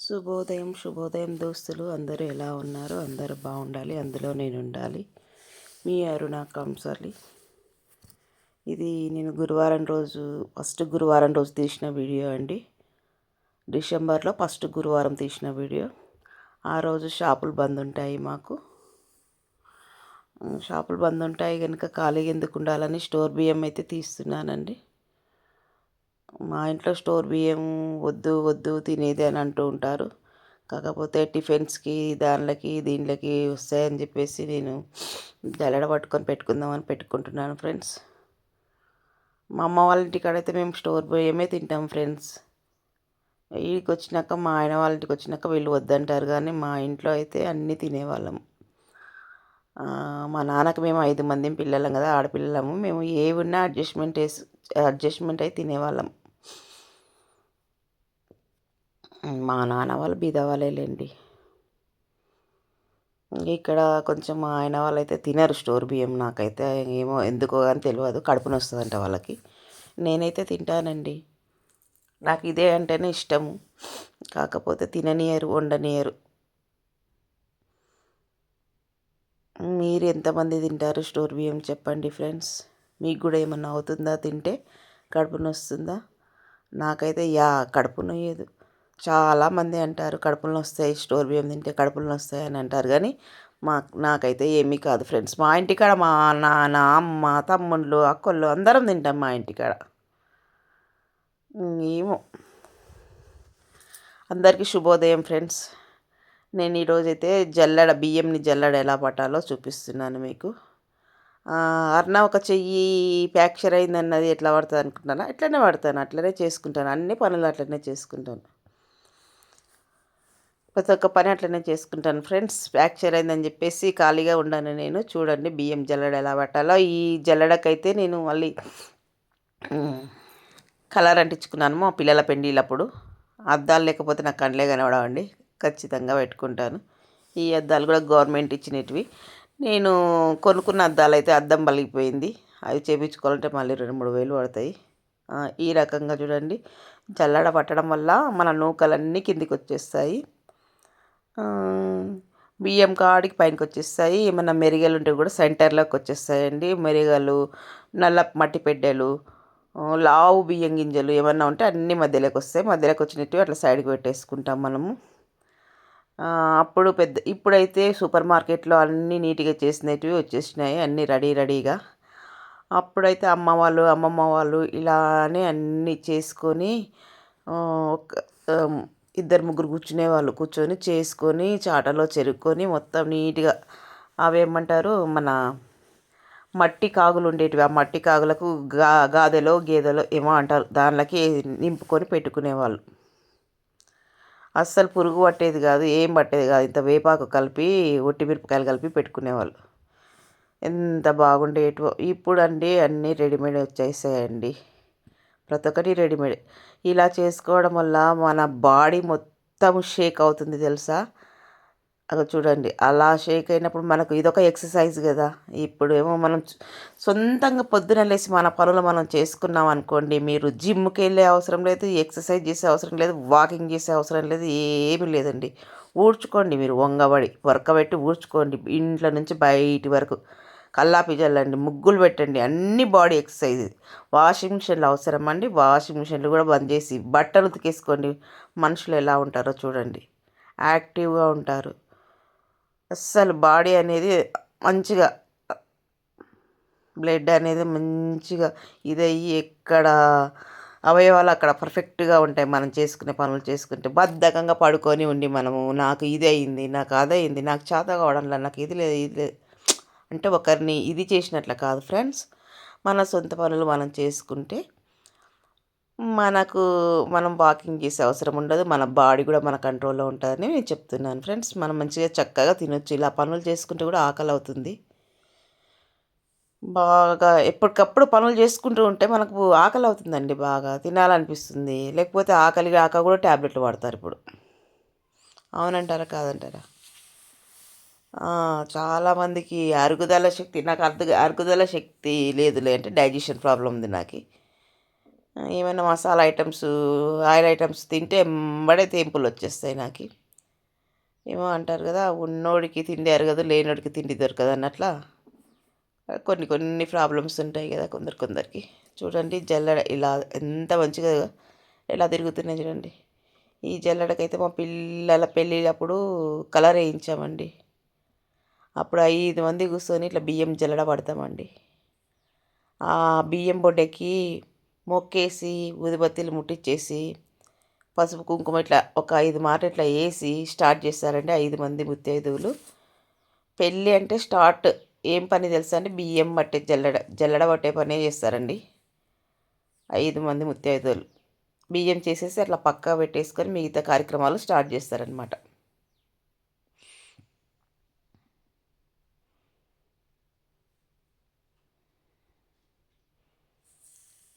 శుభోదయం శుభోదయం దోస్తులు. అందరూ ఎలా ఉన్నారు? అందరూ బాగుండాలి. అందులో నేను ఉండాలి. మీ అరుణ కంసలి. ఇది నేను గురువారం రోజు ఫస్ట్ గురువారం రోజు తీసిన వీడియో అండి. డిసెంబర్లో ఫస్ట్ గురువారం తీసిన వీడియో. ఆ రోజు షాపులు బంద్ ఉంటాయి మాకు. షాపులు బంద్ ఉంటాయి కనుక ఖాళీగా ఎందుకు ఉండాలని స్టోర్ బియ్యం అయితే తీస్తున్నానండి. మా ఇంట్లో స్టోర్ బియ్యం వద్దు వద్దు తినేది అని అంటూ ఉంటారు. కాకపోతే టిఫిన్స్కి దానిలకి దీనిలకి వస్తాయని చెప్పేసి నేను జల్లెడ పట్టుకొని పెట్టుకుందామని పెట్టుకుంటున్నాను ఫ్రెండ్స్. మా అమ్మ వాళ్ళ ఇంటికాడైతే మేము స్టోర్ బియ్యమే తింటాం ఫ్రెండ్స్. వీడికి వచ్చినాక మా ఆయన వాళ్ళ ఇంటికి వచ్చినాక వీళ్ళు వద్దంటారు కానీ మా ఇంట్లో అయితే అన్నీ తినేవాళ్ళం. మా నాన్నకి మేము ఐదు మంది పిల్లలం కదా ఆడపిల్లలము. మేము ఏ ఉన్నా అడ్జస్ట్మెంట్ వేసి అడ్జస్ట్మెంట్ అయి తినేవాళ్ళం. మా నాన్న వాళ్ళు బీదవాళ్ళేలేండి. ఇక్కడ కొంచెం మా ఆయన వాళ్ళైతే తినరు స్టోర్ బియ్యం నాకైతే ఏమో ఎందుకో కానీ తెలియదు కడుపు వస్తుందంట వాళ్ళకి. నేనైతే తింటానండి. నాకు ఇదే అంటేనే ఇష్టము. కాకపోతే తిననియరు వండనియరు. మీరు ఎంతమంది తింటారు స్టోర్ బియ్యం చెప్పండి ఫ్రెండ్స్? మీకు కూడా ఏమన్నా అవుతుందా తింటే? కడుపు నొస్తుందా నాకైతే యా కడుపు నొయ్యదు. చాలామంది అంటారు కడుపులు వస్తాయి స్టోర్ బియ్యం తింటే కడుపులు వస్తాయి అని అంటారు. కానీ మా నాకైతే ఏమీ కాదు ఫ్రెండ్స్. మా ఇంటికాడ మా నాన్న అమ్మ తమ్ముళ్ళు అక్కళ్ళు అందరం తింటాం మా ఇంటికాడ. ఏమో. అందరికీ శుభోదయం ఫ్రెండ్స్. నేను ఈరోజైతే జల్లెడ బియ్యంని జల్లెడ ఎలా పట్టాలో చూపిస్తున్నాను మీకు. అర్ణ ఒక చెయ్యి ఫ్యాక్చర్ అయిందన్నది ఎట్లా పడుతుంది అనుకుంటున్నాను అట్లనే పడతాను. అట్లనే చేసుకుంటాను. అన్ని పనులు అట్లనే చేసుకుంటాను. ప్రతి ఒక్క పని అట్లనే చేసుకుంటాను. ఫ్రెండ్స్ ఫ్రాక్చర్ అయిందని చెప్పేసి ఖాళీగా ఉండను నేను. చూడండి బియ్యం జల్లడ ఎలా పట్టాలో. ఈ జల్లడకైతే నేను మళ్ళీ కలర్ అంటించుకున్నాను మా పిల్లల పెండిలప్పుడు అద్దాలు లేకపోతే నాకు కండ్లే కనబడవండి. ఖచ్చితంగా పెట్టుకుంటాను. ఈ అద్దాలు కూడా గవర్నమెంట్ ఇచ్చినవి నేను కొనుక్కున్న అద్దాలు అయితే అద్దం పలిగిపోయింది అవి చేయించుకోవాలంటే మళ్ళీ రెండు మూడు వేలు పడతాయి. ఈ రకంగా చూడండి. జల్లడ పట్టడం వల్ల మన నూకలన్నీ కిందికి వచ్చేస్తాయి బియ్యం కాడికి పైనకి వచ్చేస్తాయి ఏమన్నా మెరిగలు ఉంటే కూడా సెంటర్లోకి వచ్చేస్తాయండి మెరిగలు నల్ల మట్టి పెడ్డలు లావు బియ్యం గింజలు ఏమన్నా ఉంటే అన్నీ మధ్యలోకి వస్తాయి మధ్యలోకి వచ్చినట్టు అట్లా సైడ్కి పెట్టేసుకుంటాం మనము. అప్పుడు పెద్ద ఇప్పుడైతే సూపర్ మార్కెట్లో అన్నీ నీట్గా చేసినవి వచ్చేసినాయి. అన్నీ రెడీ రెడీగా. అప్పుడైతే అమ్మ వాళ్ళు అమ్మమ్మ వాళ్ళు ఇలానే అన్నీ చేసుకొని ఒక ఇద్దరు ముగ్గురు కూర్చునే వాళ్ళు కూర్చొని చేసుకొని చాటలో చెరుక్కొని మొత్తం నీట్గా అవేమంటారు మన మట్టి కాగులు ఉండేటివి. ఆ మట్టి కాగులకు గా గాదెలో గేదెలో ఏమో అంటారు. దానిలోకి నింపుకొని పెట్టుకునేవాళ్ళు అస్సలు పురుగు పట్టేది కాదు ఏం పట్టేది కాదు. ఇంత వేపాకు కలిపి ఒట్టి మిరపకాయలు కలిపి పెట్టుకునేవాళ్ళు ఎంత బాగుండేటివో. ఇప్పుడు అండి అన్నీ రెడీమేడ్ వచ్చేసాయండి. ప్రతి ఒక్కటి రెడీమేడ్. ఇలా చేసుకోవడం వల్ల మన బాడీ మొత్తం షేక్ అవుతుంది తెలుసా? అక్కడ చూడండి. అలా షేక్ అయినప్పుడు మనకు ఇదొక ఎక్సర్సైజ్ కదా. ఇప్పుడు ఏమో మనం సొంతంగా పొద్దున లేచి మన పనులు మనం చేసుకున్నాం అనుకోండి మీరు జిమ్కి వెళ్ళే అవసరం లేదు ఎక్సర్సైజ్ చేసే అవసరం లేదు వాకింగ్ చేసే అవసరం లేదు ఏమీ లేదండి. ఊడ్చుకోండి మీరు వంగబడి వరకబెట్టి ఊడ్చుకోండి ఇంట్లో నుంచి బయటి వరకు. కల్లాపి చల్లండి ముగ్గులు పెట్టండి. అన్ని బాడీ ఎక్సర్సైజ్ వాషింగ్ మిషన్లు అవసరం అండి. వాషింగ్ మిషన్లు కూడా బంద్ చేసి బట్టలు ఉతికేసుకోండి. మనుషులు ఎలా ఉంటారో చూడండి. యాక్టివ్గా ఉంటారు. అస్సలు బాడీ అనేది మంచిగా బ్లడ్ అనేది మంచిగా ఇదయ్యి ఎక్కడ అవయవాలు అక్కడ పర్ఫెక్ట్గా ఉంటాయి. మనం చేసుకునే పనులు చేసుకుంటే బద్ధకంగా పడుకొని ఉండి మనము నాకు ఇది అయింది నాకు అదయింది నాకు చేత కావడంలో నాకు ఇది లేదు ఇది లేదు. అంటే ఒకరిని ఇది చేసినట్లు కాదు ఫ్రెండ్స్. మన సొంత పనులు మనం చేసుకుంటే మనకు మనం వాకింగ్ చేసే అవసరం ఉండదు. మన బాడీ కూడా మన కంట్రోల్లో ఉంటుందని నేను చెప్తున్నాను ఫ్రెండ్స్. మనం మంచిగా చక్కగా తినొచ్చు. ఇలా పనులు చేసుకుంటే కూడా ఆకలి అవుతుంది. బాగా ఎప్పటికప్పుడు పనులు చేసుకుంటూ ఉంటే మనకు ఆకలి అవుతుందండి బాగా. తినాలనిపిస్తుంది. లేకపోతే ఆకలి కాక కూడా ట్యాబ్లెట్లు వాడతారు ఇప్పుడు. అవునంటారా? కాదంటారా? చాలామందికి అరుగుదల శక్తి నాకు అర్థ అరుగుదల శక్తి లేదులే అంటే డైజెషన్ ప్రాబ్లం ఉంది నాకు. ఏమైనా మసాలా ఐటమ్స్ ఆయిల్ ఐటమ్స్ తింటే ఎంబడే తేంపులు వచ్చేస్తాయి నాకు. ఏమో అంటారు కదా ఉన్నోడికి తిండి అరగదు లేనోడికి తిండి దొరకదు అన్నట్లా కొన్ని కొన్ని ప్రాబ్లమ్స్ ఉంటాయి కదా కొందరు కొందరికి. చూడండి జల్లడ ఇలా ఎంత మంచిగా ఎలా తిరుగుతున్నాయి చూడండి. ఈ జల్లడకైతే మా పిల్లల పెళ్ళిళ్ళప్పుడు కలర్ వేయించామండి. అప్పుడు ఐదు మంది కూర్చొని ఇట్లా బియ్యం జల్లడ పడతామండి. ఆ బియ్యం బొడ్డకి మొక్కేసి ఊదిబత్తీలు ముట్టించేసి పసుపు కుంకుమ ఇట్లా ఒక ఐదు మాట ఇట్లా వేసి స్టార్ట్ చేస్తారండి ఐదు మంది ముత్తైదువులు. పెళ్ళి అంటే స్టార్ట్ ఏం పని తెలుసా అండి? బియ్యం పట్టే జల్లడ జల్లడ పట్టే పనే చేస్తారండి ఐదు మంది ముత్తైదువులు. బియ్యం చేసేసి అట్లా పక్కా పెట్టేసుకొని మిగతా కార్యక్రమాలు స్టార్ట్ చేస్తారనమాట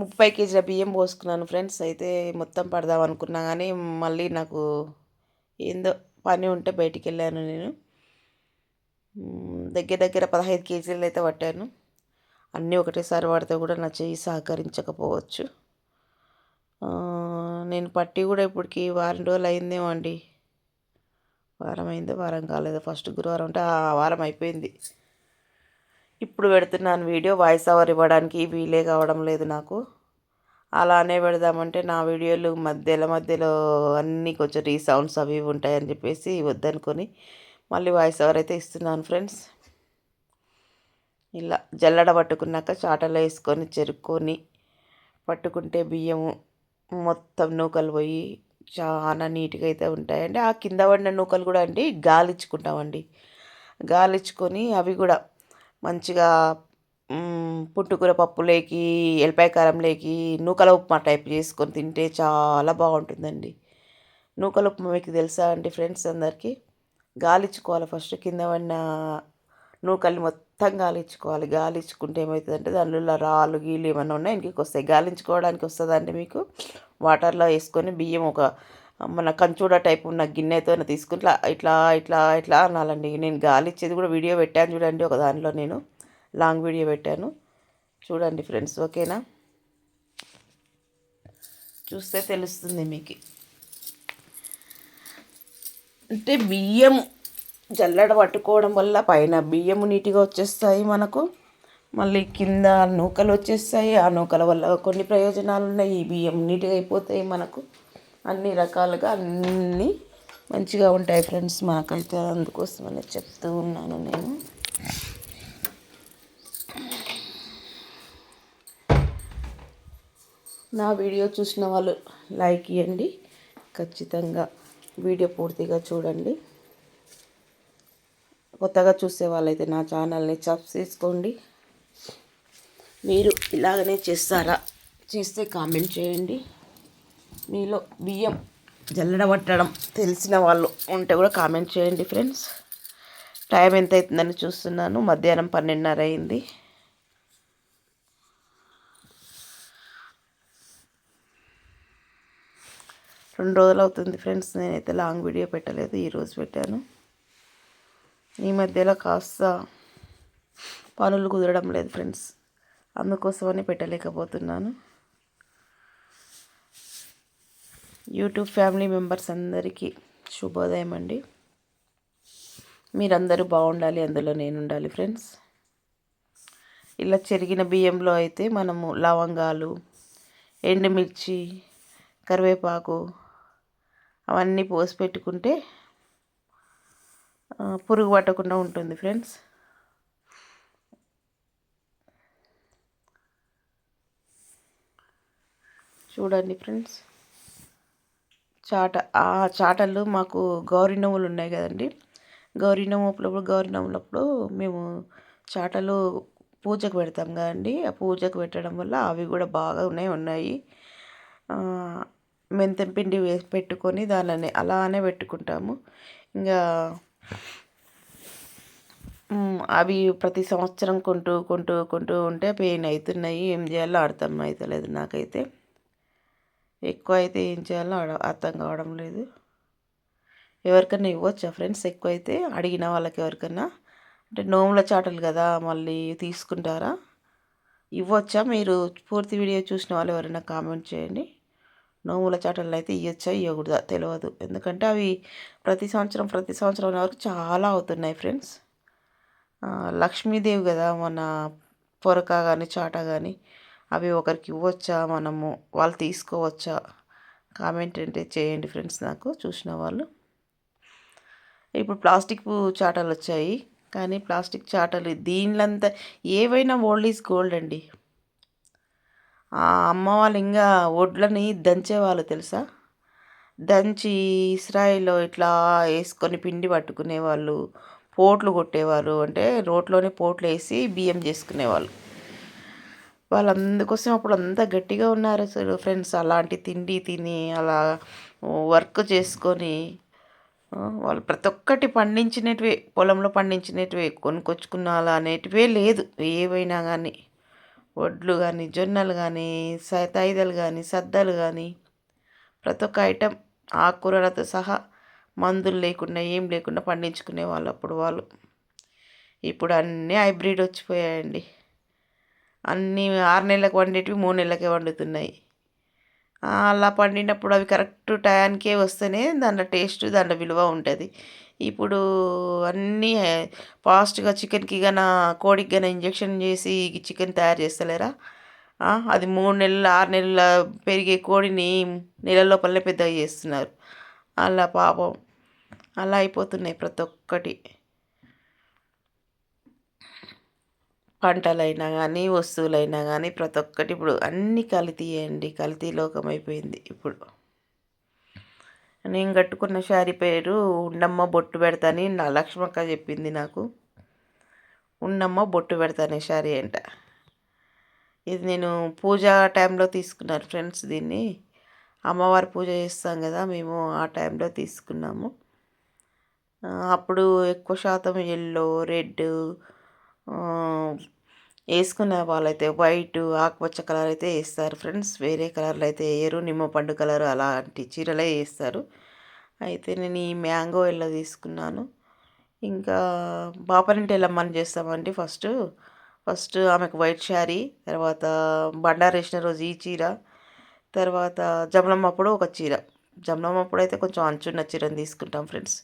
ముప్పై కేజీల బియ్యం పోసుకున్నాను ఫ్రెండ్స్. అయితే మొత్తం పడదాం అనుకున్నా కానీ మళ్ళీ నాకు ఏందో పని ఉంటే బయటికి వెళ్ళాను నేను దగ్గర దగ్గర పదహైదు కేజీలు అయితే పట్టాను. అన్నీ ఒకటేసారి పడితే కూడా నా చెయ్యి సహకరించకపోవచ్చు. నేను పట్టి కూడా ఇప్పటికి వారం రోజులు అయిందేమో అండి. వారం అయిందో వారం కాలేదు ఫస్ట్ గురువారం అంటే ఆ వారం అయిపోయింది. ఇప్పుడు పెడుతున్నాను వీడియో వాయిస్ ఓవర్ ఇవ్వడానికి వీలే కావడం లేదు నాకు. అలానే పెడదామంటే నా వీడియోలు మధ్యలో మధ్యలో అన్నీ కొంచెం రీసౌండ్స్ అవి ఇవి ఉంటాయని చెప్పేసి వద్దనుకొని మళ్ళీ వాయిస్ ఓవర్ అయితే ఇస్తున్నాను ఫ్రెండ్స్ ఇలా జల్లడ పట్టుకున్నాక చాటలో వేసుకొని చెరుక్కొని పట్టుకుంటే బియ్యము మొత్తం నూకలు పోయి చాలా నీట్గా అయితే ఉంటాయండి. ఆ కింద పడిన నూకలు కూడా అండి గాలిచ్చుకుంటామండి. గాలిచ్చుకొని అవి కూడా మంచిగా పుట్టుకూర పప్పులేకి ఎల్లిపాయ కారంలోకి నూకల ఉప్మా టైప్ చేసుకొని తింటే చాలా బాగుంటుందండి. నూకల ఉప్మా మీకు తెలుసా అండి ఫ్రెండ్స్ అందరికీ? గాలిచ్చుకోవాలి ఫస్ట్ కింద పడిన నూకల్ని మొత్తం గాలిచ్చుకోవాలి. గాలిచ్చుకుంటే ఏమవుతుందంటే దానిలో రాళ్ళు గీళ్ళు ఏమైనా ఉన్నాయి ఇంటికి వస్తాయి గాలించుకోవడానికి వస్తుందండి మీకు? వాటర్లో వేసుకొని బియ్యం ఒక మన కంచూడ టైప్ ఉన్న గిన్నెతో తీసుకుని ఇట్లా ఇట్లా ఇట్లా ఇట్లా అనాలండి. నేను గాలి ఇచ్చేది కూడా వీడియో పెట్టాను చూడండి ఒక దానిలో నేను లాంగ్ వీడియో పెట్టాను. చూడండి ఫ్రెండ్స్ ఓకేనా? చూస్తే తెలుస్తుంది మీకు. అంటే బియ్యం జల్లడ పట్టుకోవడం వల్ల పైన బియ్యము నీట్గా వచ్చేస్తాయి మనకు. మళ్ళీ కింద నూకలు వచ్చేస్తాయి. ఆ నూకల వల్ల కొన్ని ప్రయోజనాలు ఉన్నాయి. ఈ బియ్యం నీట్గా అయిపోతాయి మనకు. అన్ని రకాలుగా అన్నీ మంచిగా ఉంటాయి ఫ్రెండ్స్ మాకైతే అందుకోసమని చెప్తూ ఉన్నాను నేను. నా వీడియో చూసిన వాళ్ళు లైక్ ఇవ్వండి ఖచ్చితంగా వీడియో పూర్తిగా చూడండి. కొత్తగా చూసే వాళ్ళైతే నా ఛానల్ని సబ్ చేసుకోండి. మీరు ఇలాగనే చేస్తారా? చేస్తే కామెంట్ చేయండి. మీలో బియ్యం జల్లడం పట్టడం తెలిసిన వాళ్ళు ఉంటే కూడా కామెంట్ చేయండి ఫ్రెండ్స్ టైం ఎంత అవుతుందని చూస్తున్నాను. మధ్యాహ్నం పన్నెండున్నర అయింది రెండు రోజులు అవుతుంది ఫ్రెండ్స్ నేనైతే లాంగ్ వీడియో పెట్టలేదు. ఈరోజు పెట్టాను. ఈ మధ్యలో కాస్త పనులు కుదరడం లేదు ఫ్రెండ్స్ అందుకోసమని పెట్టలేకపోతున్నాను. యూట్యూబ్ ఫ్యామిలీ మెంబర్స్ అందరికీ శుభోదయం అండి. మీరందరూ బాగుండాలి అందులో నేను ఉండాలి ఫ్రెండ్స్. ఇలా చెరిగిన బియ్యంలో అయితే మనము లవంగాలు ఎండుమిర్చి కరివేపాకు అవన్నీ పోసి పెట్టుకుంటే పురుగు పట్టకుండా ఉంటుంది ఫ్రెండ్స్. చూడండి ఫ్రెండ్స్. చాట ఆ చాటలు మాకు గౌరీ నవ్వులు ఉన్నాయి కదండి. గౌరీ నవ్వులప్పుడు గౌరీ నవ్వులప్పుడు మేము చాటలు పూజకు పెడతాం కదండి. ఆ పూజకు పెట్టడం వల్ల అవి కూడా బాగా ఉన్నాయి ఉన్నాయి. మెంతం పిండి వేసి పెట్టుకొని దానిని అలానే పెట్టుకుంటాము. ఇంకా అవి ప్రతి సంవత్సరం కొంటూ కొంటూ కొంటూ ఉంటే పెయిన్ అవుతున్నాయి. ఏం చేయాలో అర్థం అవుతలేదు నాకైతే. ఎక్కువ అయితే ఏం చేయాలో అర్థం కావడం లేదు. ఎవరికైనా ఇవ్వచ్చా ఫ్రెండ్స్? ఎక్కువ అయితే అడిగిన వాళ్ళకి ఎవరికైనా అంటే నోముల చాటలు కదా మళ్ళీ తీసుకుంటారా? ఇవ్వచ్చా? మీరు పూర్తి వీడియో చూసిన వాళ్ళు ఎవరైనా కామెంట్ చేయండి. నోముల చాటలు అయితే ఇవ్వచ్చా ఇవ్వకూడదా తెలియదు ఎందుకంటే అవి ప్రతి సంవత్సరం ప్రతి సంవత్సరం వరకు చాలా అవుతున్నాయి ఫ్రెండ్స్. లక్ష్మీదేవి కదా మన పొరక కానీ చాట కానీ అవి ఒకరికి ఇవ్వచ్చా? మనము వాళ్ళు తీసుకోవచ్చా? కామెంట్ అంటే చేయండి ఫ్రెండ్స్ నాకు చూసిన వాళ్ళు. ఇప్పుడు ప్లాస్టిక్ చాటలు వచ్చాయి. కానీ ప్లాస్టిక్ చాటలు దీనిలంతా ఏవైనా ఓల్డ్ ఈజ్ గోల్డ్ అండి. ఆ అమ్మ వాళ్ళు ఇంకా వడ్లని దంచేవాళ్ళు తెలుసా? దంచి ఇస్రాయిల్లో ఇట్లా వేసుకొని పిండి పట్టుకునేవాళ్ళు పోట్లు కొట్టేవారు అంటే రోట్లోనే పోట్లు వేసి బియ్యం చేసుకునేవాళ్ళు. వాళ్ళందుకోసం అప్పుడు అంతా గట్టిగా ఉన్నారు అసలు ఫ్రెండ్స్. అలాంటి తిండి తిని అలా వర్క్ చేసుకొని వాళ్ళు ప్రతి ఒక్కటి పండించినటివే పొలంలో పండించినటివే కొనుక్కొచ్చుకున్న అనేటివే లేదు. ఏవైనా కానీ వడ్లు కానీ జొన్నలు కానీ సైతాయిదలు కానీ సద్దలు కానీ ప్రతి ఒక్క ఐటెం ఆకుకూరలతో సహా మందులు లేకుండా ఏం లేకుండా పండించుకునే వాళ్ళు అప్పుడు వాళ్ళు. ఇప్పుడు అన్నీ హైబ్రిడ్ వచ్చిపోయాయండి. అన్నీ ఆరు నెలలకు వండేటివి మూడు నెలలకే వండుతున్నాయి. అలా పండినప్పుడు అవి కరెక్ట్ టయానికే వస్తేనే దాంట్లో టేస్ట్ దాంట్లో విలువ ఉంటుంది. ఇప్పుడు అన్నీ ఫాస్ట్గా చికెన్కి గన కోడికి గన ఇంజక్షన్ చేసి చికెన్ తయారు చేస్తలేరా? అది మూడు నెలల ఆరు నెలల పెరిగే కోడిని నెల లోపలనే పెద్దగా చేస్తున్నారు. అలా పాపం. అలా అయిపోతున్నాయి ప్రతి ఒక్కటి. పంటలైనా కానీ వస్తువులైనా కానీ ప్రతి ఒక్కటి ఇప్పుడు అన్నీ కల్తీ అండి. కల్తీ లోకం అయిపోయింది ఇప్పుడు. నేను కట్టుకున్న శారీ పేరు ఉండమ్మ బొట్టు పెడతాని నా లక్ష్మక్క చెప్పింది నాకు. ఉండమ్మ బొట్టు పెడతానే శారీ అంట. ఇది నేను పూజ టైంలో తీసుకున్నాను ఫ్రెండ్స్ దీన్ని. అమ్మవారి పూజ చేస్తాం కదా మేము ఆ టైంలో తీసుకున్నాము. అప్పుడు ఎక్కువ శాతం ఎల్లో రెడ్ వేసుకునే వాళ్ళైతే వైట్ ఆకుపచ్చ కలర్ అయితే వేస్తారు ఫ్రెండ్స్. వేరే కలర్లు అయితే వేయరు. నిమ్మ పండు కలర్ అలాంటి చీరలే వేస్తారు. అయితే నేను ఈ మ్యాంగో ఎల్లో తీసుకున్నాను. ఇంకా బాపనింటి ఎల్లమ్మని చేస్తామండి ఫస్ట్. ఫస్ట్ ఆమెకు వైట్ శారీ తర్వాత బండారు వేసిన రోజు ఈ చీర తర్వాత జమలమ్మప్పుడు ఒక చీర. జమలమ్మప్పుడు అయితే కొంచెం అంచున్న చీరను తీసుకుంటాం ఫ్రెండ్స్.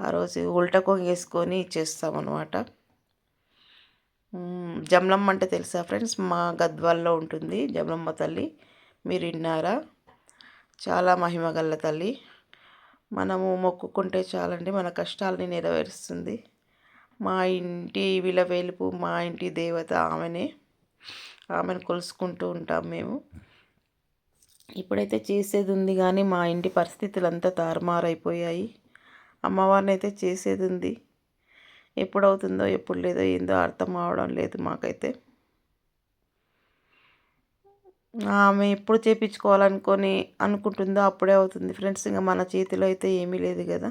ఆ రోజు ఉల్టా కొంగ వేసుకొని ఇచ్చేస్తాం అనమాట జమలమ్మ అంటే తెలుసా ఫ్రెండ్స్? మా గద్వాల్లో ఉంటుంది జమలమ్మ తల్లి. మీరు విన్నారా? చాలా మహిమ మహిమగల్ల తల్లి. మనము మొక్కుకుంటే చాలండి మన కష్టాలని నెరవేరుస్తుంది. మా ఇంటి విలవేలుపు మా ఇంటి దేవత ఆమెనే. ఆమెను కొలుసుకుంటూ ఉంటాం మేము. ఇప్పుడైతే చేసేది ఉంది కానీ మా ఇంటి పరిస్థితులు అంతా తారుమారైపోయాయి. అమ్మవారిని అయితే చేసేది ఉంది. ఎప్పుడు అవుతుందో ఎప్పుడు లేదో ఏందో అర్థం అవడం లేదు మాకైతే. ఆమె ఎప్పుడు చేయించుకోవాలనుకొని అనుకుంటుందో అప్పుడే అవుతుంది. ఫ్రెండ్స్ ఇంకా మన చేతిలో అయితే ఏమీ లేదు కదా.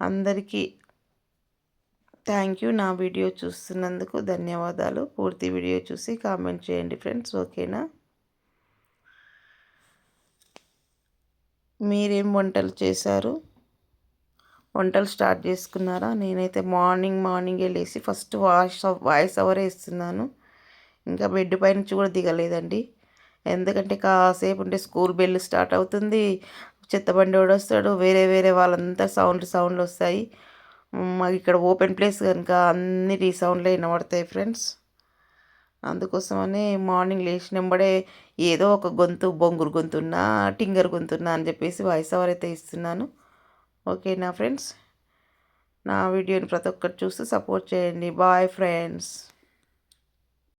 అందరికీ థ్యాంక్ యూ నా వీడియో చూస్తున్నందుకు ధన్యవాదాలు. పూర్తి వీడియో చూసి కామెంట్ చేయండి ఫ్రెండ్స్ ఓకేనా? మీరేం వంటలు చేశారు? వంటలు స్టార్ట్ చేసుకున్నారా? నేనైతే మార్నింగ్ మార్నింగే లేచి ఫస్ట్ వాయిస్ వాయిస్ ఓవర్ ఇస్తున్నాను. ఇంకా బెడ్ పై నుంచి కూడా దిగలేదండి. ఎందుకంటే కాసేపు ఉంటే స్కూల్ బెల్ స్టార్ట్ అవుతుంది. చెత్తబండి కూడా వస్తాడు. వేరే వేరే వాళ్ళంతా సౌండ్ సౌండ్లు వస్తాయి. మాకు ఇక్కడ ఓపెన్ ప్లేస్ కనుక అన్ని రీసౌండ్లే వినబడతాయి ఫ్రెండ్స్. అందుకోసమని మార్నింగ్ లేచినంబడే ఏదో ఒక గొంతు బొంగురు గొంతున్నా టింగర్ గొంతున్నా అని చెప్పేసి వాయిస్ ఓవర్ అయితే ఇస్తున్నాను. ఓకేనా ఫ్రెండ్స్ నా వీడియోని ప్రతి ఒక్కరు చూసి సపోర్ట్ చేయండి. Bye friends